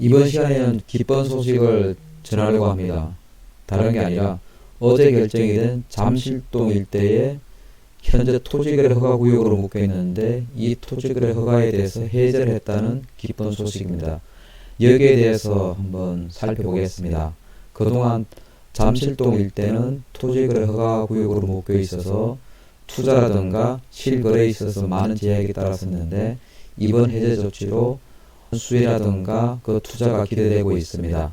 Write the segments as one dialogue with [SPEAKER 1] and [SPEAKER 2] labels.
[SPEAKER 1] 이번 시간에는 기쁜 소식을 전하려고 합니다. 다른 게 아니라 어제 결정이 된 잠실동 일대에 현재 토지거래 허가 구역으로 묶여 있는데 이 토지거래 허가에 대해서 해제를 했다는 기쁜 소식입니다. 여기에 대해서 한번 살펴보겠습니다. 그동안 잠실동 일대는 토지거래 허가 구역으로 묶여 있어서 투자라든가 실거래에 있어서 많은 제약이 따랐었는데 이번 해제 조치로 수혜라든가 그 투자가 기대되고 있습니다.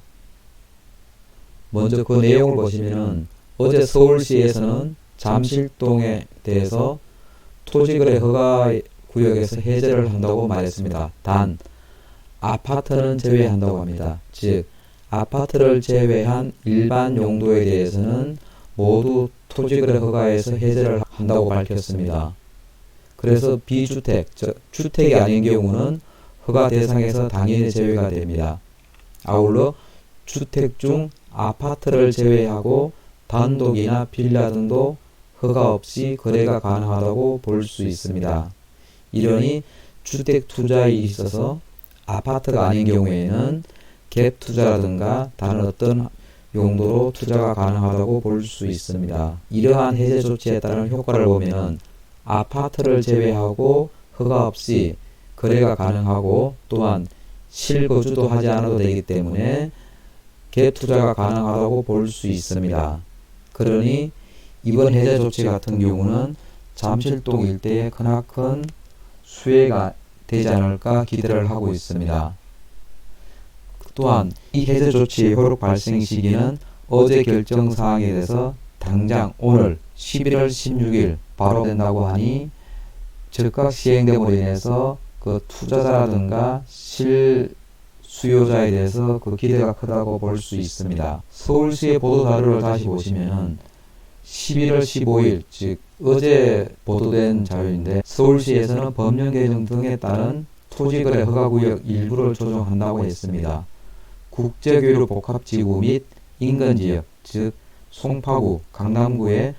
[SPEAKER 1] 먼저 그 내용을 보시면은 어제 서울시에서는 잠실동에 대해서 토지거래 허가 구역에서 해제를 한다고 말했습니다. 단 아파트는 제외한다고 합니다. 즉 아파트를 제외한 일반 용도에 대해서는 모두 토지거래 허가에서 해제를 한다고 밝혔습니다. 그래서 비주택, 즉 주택이 아닌 경우는 허가 대상에서 당연히 제외가 됩니다. 아울러 주택 중 아파트를 제외하고 단독이나 빌라 등도 허가 없이 거래가 가능하다고 볼 수 있습니다. 이러니 주택 투자에 있어서 아파트가 아닌 경우에는 갭 투자라든가 다른 어떤 용도로 투자가 가능하다고 볼 수 있습니다. 이러한 해제 조치에 따른 효과를 보면 아파트를 제외하고 허가 없이 거래가 가능하고 또한 실거주도 하지 않아도 되기 때문에 갭 투자가 가능하다고 볼 수 있습니다. 그러니 이번 해제 조치 같은 경우는 잠실동 일대에 크나큰 수혜가 되지 않을까 기대를 하고 있습니다. 또한 이 해제 조치의 효력 발생 시기는 어제 결정 사항에 대해서 당장 오늘 11월 16일 바로 된다고 하니 즉각 시행됨으로 인해서 그 투자자라든가 실 수요자에 대해서 그 기대가 크다고 볼 수 있습니다. 서울시의 보도 자료를 다시 보시면은 11월 15일 즉 어제 보도된 자료인데 서울시에서는 법령 개정 등에 따른 토지거래 허가구역 일부를 조정한다고 했습니다. 국제교류 복합지구 및 인근지역 즉 송파구, 강남구의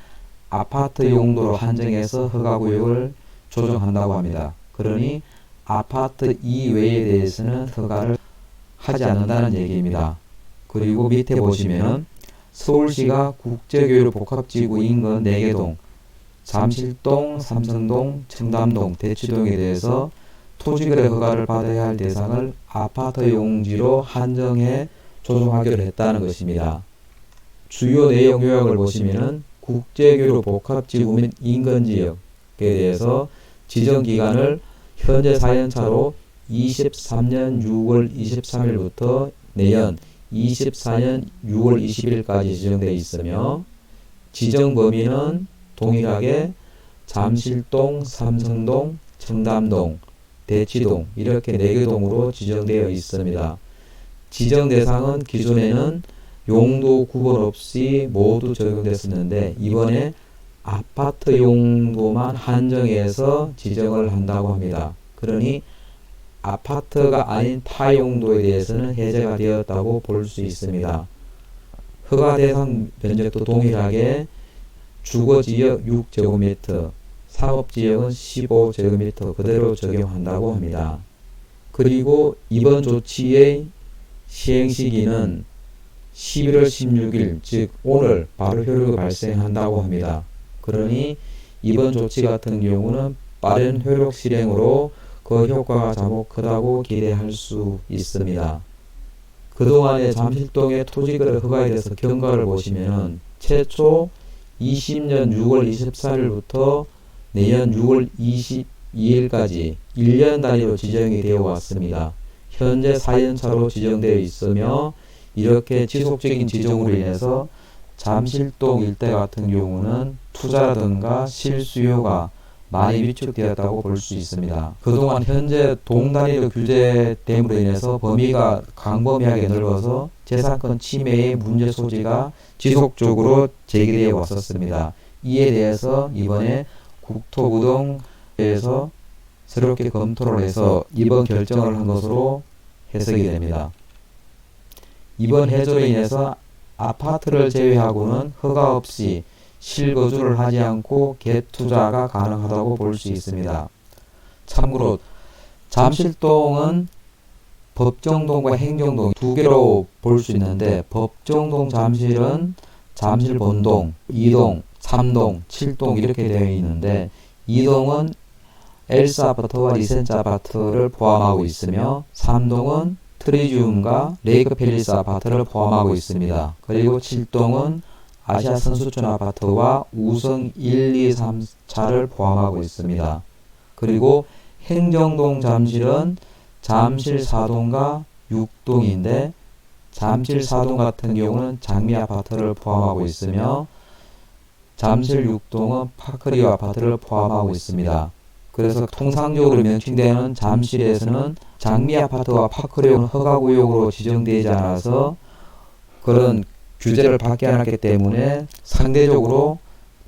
[SPEAKER 1] 아파트 용도로 한정해서 허가구역을 조정한다고 합니다. 그러니 아파트 이외에 대해서는 허가를 하지 않는다는 얘기입니다. 그리고 밑에 보시면 서울시가 국제교류 복합지구 인근 4개 동, 잠실동, 삼성동, 청담동, 대치동에 대해서 토지거래 허가를 받아야 할 대상을 아파트 용지로 한정해 조정하기로 했다는 것입니다. 주요 내용 요약을 보시면은 국제교류 복합지구 및 인근 지역에 대해서 지정 기간을 현재 4년차로 23년 6월 23일부터 내년 24년 6월 20일까지 지정되어 있으며 지정 범위는 동일하게 잠실동, 삼성동, 청담동, 대치동 이렇게 4개 동으로 지정되어 있습니다. 지정 대상은 기존에는 용도 구분 없이 모두 적용됐었는데 이번에 아파트 용도만 한정해서 지정을 한다고 합니다. 그러니 아파트가 아닌 타 용도에 대해서는 해제가 되었다고 볼 수 있습니다. 허가 대상 면적도 동일하게 주거지역 6제곱미터, 상업지역은 15제곱미터 그대로 적용한다고 합니다. 그리고 이번 조치의 시행 시기는 11월 16일, 즉 오늘 바로 효력이 발생한다고 합니다. 그러니 이번 조치 같은 경우는 빠른 효력 실행으로 그 효과가 자목 크다고 기대할 수 있습니다. 그동안의 잠실동의 토지거래 허가에 대해서 경과를 보시면 최초 20년 6월 24일부터 내년 6월 22일까지 1년 단위로 지정이 되어 왔습니다. 현재 4년차로 지정되어 있으며 이렇게 지속적인 지정으로 인해서 잠실동 일대 같은 경우는 투자라든가 실수요가 많이 위축되었다고 볼 수 있습니다. 그동안 현재 동단위로 규제됨으로 인해서 범위가 강범위하게 넓어서 재산권 침해의 문제 소지가 지속적으로 제기되어 왔었습니다. 이에 대해서 이번에 국토부동에서 새롭게 검토를 해서 이번 결정을 한 것으로 해석이 됩니다. 이번 해조로 인해서 아파트를 제외하고는 허가 없이 실거주를 하지 않고 갭 투자가 가능하다고 볼 수 있습니다. 참고로 잠실동은 법정동과 행정동 두 개로 볼 수 있는데 법정동 잠실은 잠실 본동, 2동, 3동, 7동 이렇게 되어 있는데 2동은 엘사 아파트와 리센스 아파트를 포함하고 있으며 3동은 트리지움과 레이크 팰리스 아파트를 포함하고 있습니다. 그리고 7동은 아시아 선수촌 아파트와 우성 1, 2, 3차를 포함하고 있습니다. 그리고 행정동 잠실은 잠실 4동과 6동인데 잠실 4동 같은 경우는 장미 아파트를 포함하고 있으며 잠실 6동은 파크리오 아파트를 포함하고 있습니다. 그래서 통상적으로 명칭되는 잠실에서는 장미 아파트와 파크리오는 허가 구역으로 지정되지 않아서 그런 규제를 받지 않았기 때문에 상대적으로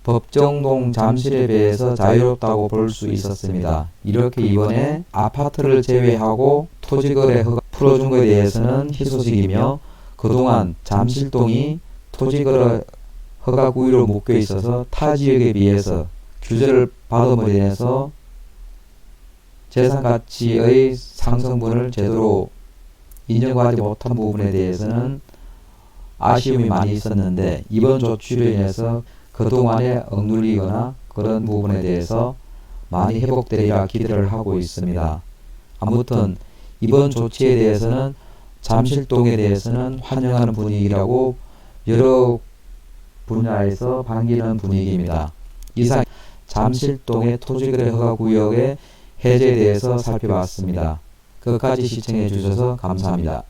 [SPEAKER 1] 법정동 잠실에 비해서 자유롭다고 볼 수 있었습니다. 이렇게 이번에 아파트를 제외하고 토지거래 허가 풀어준 것에 대해서는 희소식이며 그동안 잠실동이 토지거래 허가 구역으로 묶여 있어서 타 지역에 비해서 규제를 받음으로 인해서 재산 가치의 상승분을 제대로 인정하지 못한 부분에 대해서는 아쉬움이 많이 있었는데 이번 조치로 인해서 그동안에 억눌리거나 그런 부분에 대해서 많이 회복되리라 기대를 하고 있습니다. 아무튼 이번 조치에 대해서는 잠실동에 대해서는 환영하는 분위기라고 여러 분야에서 반기는 분위기입니다. 이상 잠실동의 토지거래 허가 구역의 해제에 대해서 살펴봤습니다. 끝까지 시청해 주셔서 감사합니다.